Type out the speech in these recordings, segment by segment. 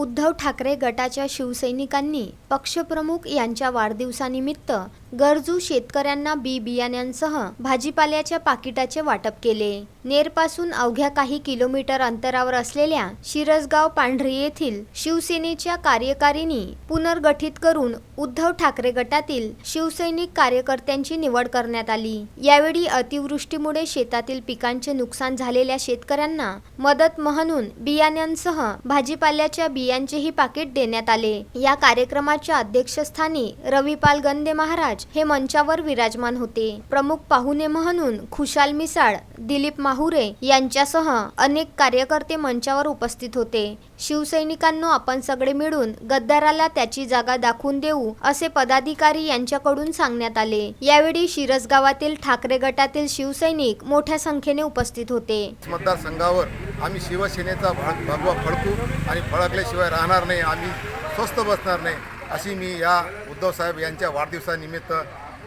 उद्धव ठाकरे गटाच्या शिवसैनिकांनी पक्षप्रमुख यांच्या वाढदिवसानिमित्त गरजू शेतकऱ्यांना बी बियाण्यांसह भाजीपाल्याच्या पाकिटाचे वाटप केले. नेरपासून अवघ्या काही किलोमीटर अंतरावर असलेल्या शिरसगाव पांढरी येथील शिवसेनेच्या कार्यकारिणी पुनर्गठित करून उद्धव ठाकरे गटातील शिवसैनिक कार्यकर्त्यांची निवड करण्यात आली. यावेळी अतिवृष्टीमुळे शेतातील पिकांचे नुकसान झालेल्या शेतकऱ्यांना मदत म्हणून बियाण्यांसह भाजीपाल्याच्या बियांचेही पाकिट देण्यात आले. या कार्यक्रमाच्या अध्यक्षस्थानी रविपाल गंदे महाराज हे मंचावर विराजमान होते. प्रमुख पाहुणे म्हणून खुशाल मिसाळ दिलीप माहुरे यांच्यासह अनेक कार्यकर्ते मंचावर उपस्थित होते. शिवसैनिकांनो आपण सगळे मिळून गद्दाराला त्याची जागा दाखवून देऊ असे पदाधिकारी यांच्याकडून सांगण्यात आले. यावेळी शिरसगावातील ठाकरे गटातील शिवसैनिक मोठ्या संख्येने उपस्थित होते. मतदारसंघावर आम्ही शिवसेनेचा भगवा फडकू आणि फळकल्याशिवाय राहणार नाही. आम्ही स्वस्त बसणार नाही. अशी मी या उद्धवसाहेब यांच्या वाढदिवसानिमित्त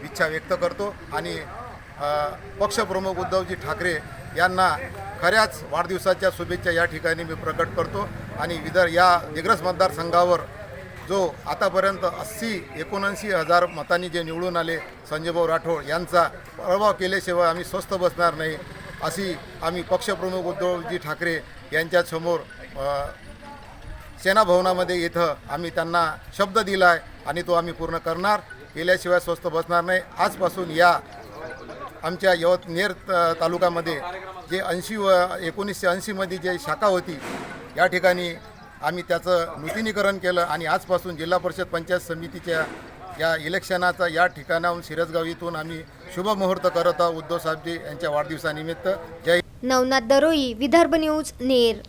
इच्छा व्यक्त करतो आणि पक्षप्रमुख उद्धवजी ठाकरे यांना खऱ्याच वाढदिवसाच्या शुभेच्छा या ठिकाणी मी प्रकट करतो आणि विदर या दिग्रस मतदारसंघावर जो आतापर्यंत अस्सी एकोणऐंशी हजार मतांनी जे निवडून आले संजयभाऊ राठोड यांचा प्रभाव केल्याशिवाय आम्ही स्वस्थ बसणार नाही अशी आम्ही पक्षप्रमुख उद्धवजी ठाकरे यांच्यासमोर सेनाभवनामध्ये इथं आम्ही त्यांना शब्द दिला आहे आणि तो आम्ही पूर्ण करणार. केल्याशिवाय स्वस्त बसणार नाही. आजपासून या आमच्या यवत नेर तालुक्यामध्ये जे ऐंशी व एकोणीसशे ऐंशीमध्ये जे शाखा होती या ठिकाणी आम्ही त्याचं नूतनीकरण केलं आणि आजपासून जिल्हा परिषद पंचायत समितीच्या या इलेक्शनाचा या ठिकाणाहून शिरसगाव इथून आम्ही शुभमुहूर्त करत आहोत. उद्धव साहेबजी यांच्या वाढदिवसानिमित्त. जय नवनाथ दरोई विदर्भ न्यूज नेर.